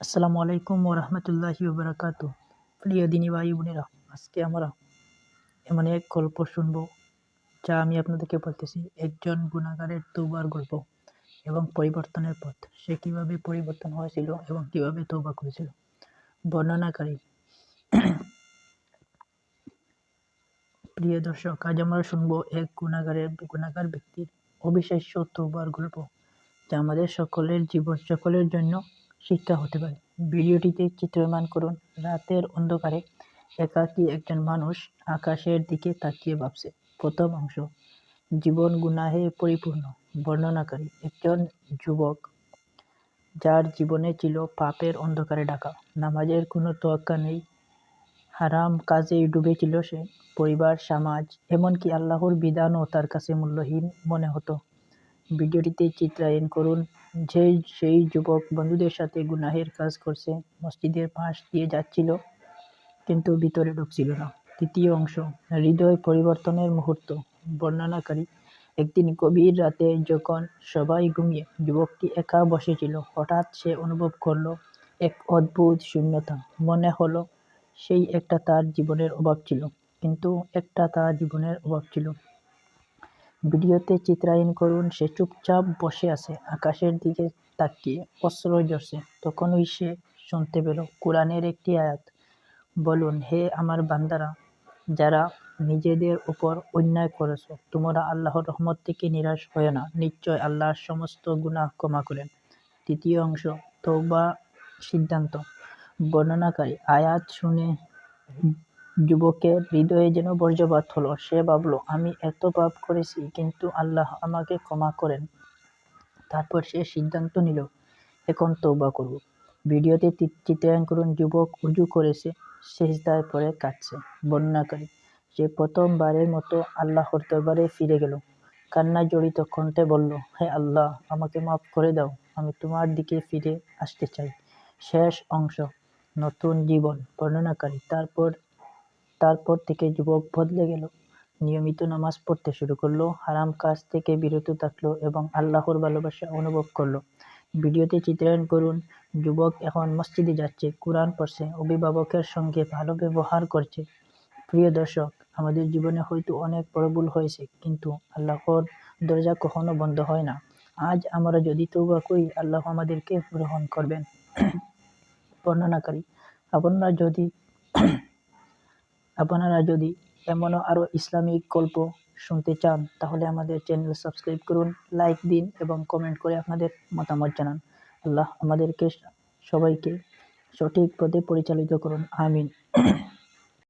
আসসালামু আলাইকুম ও রহমতুল্লাহি বারাকাতু প্রিয় দিনী ভাই বোনেরা, আজকে আমরা এমন এক গল্প শুনব, যা আমি আপনাদেরকে বলতেছি একজন গুণাগারের তৌবার গল্প এবং পরিবর্তনের পথ। সে কীভাবে পরিবর্তন হয়েছিল এবং কীভাবে তৌবা করেছিল। বর্ণনাকারী। প্রিয় দর্শক, আজ আমরা শুনব এক গুণাগারের, গুণাগার ব্যক্তির অবিশ্বাস্য তৌবার গল্প, যা আমাদের সকলের জীবন, সকলের জন্য শিক্ষা হতে পারে। ভিডিওটিতে চিত্রমান করুন। রাতের অন্ধকারে একাকী একজন মানুষ আকাশের দিকে তাকিয়ে ভাবছে। প্রথম অংশ, জীবন গুনাহে পরিপূর্ণ, বর্ণনাকারী একজন যুবক যার জীবনে ছিল পাপের অন্ধকারে ডাকা নামাজের কোনো তোয়াক্কা নেই। হারাম কাজেই ডুবেছিল সে। পরিবার, সমাজ, এমনকি আল্লাহর বিধানও তার কাছে মূল্যহীন মনে হতো। ভিডিওটিতে চিত্রায়ন করুন। যে সেই যুবক বন্ধুদের সাথে গুনাহের কাজ করছে, মসজিদের পাশ দিয়ে যাচ্ছিল, কিন্তু ভিতরে ঢুকছিল না। তৃতীয় অংশ, হৃদয় পরিবর্তনের মুহূর্ত, বর্ণনাকারী। একদিন গভীর রাতে যখন সবাই ঘুমিয়ে, যুবকটি একা বসেছিল, হঠাৎ সে অনুভব করল এক অদ্ভুত শূন্যতা। মনে হলো সেই একটা তার জীবনের অভাব ছিল, কিন্তু একটা তার জীবনের অভাব ছিল। ভিডিওতে চিত্রায়ন করুন, সে চুপচাপ বসে আছে, আকাশের দিকে তাকিয়ে অস্ত্র ঝরছে। তখনই সে শুনতে পেল কোরআনের একটি আয়াত। বলুন, হে আমার বান্দারা, যারা নিজেদের উপর অন্যায় করেছ, তোমরা আল্লাহর রহমত থেকে নিরাশ হয় না। নিশ্চয় আল্লাহর সমস্ত গুনাহ ক্ষমা করেন। তৃতীয় অংশ তৌবা সিদ্ধান্ত। বর্ণনাকারী আয়াত শুনে যুবকের হৃদয়ে যেন বর্জ্যপাত হলো। সে ভাবল, আমি এত পাপ করেছি, কিন্তু আল্লাহ আমাকে ক্ষমা করেন। তারপর সে সিদ্ধান্ত নিল, এখন তৌবা করব। ভিডিওতে চিত্রায়ন করুন, যুবক উজু করেছে, সেজদায় পরে কাটছে বর্ণনাকারী, সে প্রথমবারের মতো আল্লাহর দরবারে ফিরে গেল। কান্না জড়িত কণ্ঠে বলল, হে আল্লাহ, আমাকে মাফ করে দাও। আমি তোমার দিকে ফিরে আসতে চাই। শেষ অংশ, নতুন জীবন। বর্ণনাকারী, তারপর তারপর থেকে যুবক বদলে গেল। নিয়মিত নামাজ পড়তে শুরু করল, হারাম কাজ থেকে বিরত থাকল এবং আল্লাহর ভালোবাসা অনুভব করল। ভিডিওতে চিত্রায়ন করুন, যুবক এখন মসজিদে যাচ্ছে, কোরআন পড়ছে, অভিভাবকের সঙ্গে ভালো ব্যবহার করছে। প্রিয় দর্শক, আমাদের জীবনে হয়তো অনেক বড় ভুল হয়েছে, কিন্তু আল্লাহর দরজা কখনো বন্ধ হয় না। আজ আমরা যদি তৌবা করি, আল্লাহ আমাদেরকে গ্রহণ করবেন। বর্ণনাকারী, আপনারা যদি আপনারা যদি এমনও আরও ইসলামিক গল্প শুনতে চান, তাহলে আমাদের চ্যানেল সাবস্ক্রাইব করুন, লাইক দিন এবং কমেন্ট করে আপনাদের মতামত জানান। আল্লাহ আমাদেরকে সবাইকে সঠিক পথে পরিচালিত করুন। আমিন।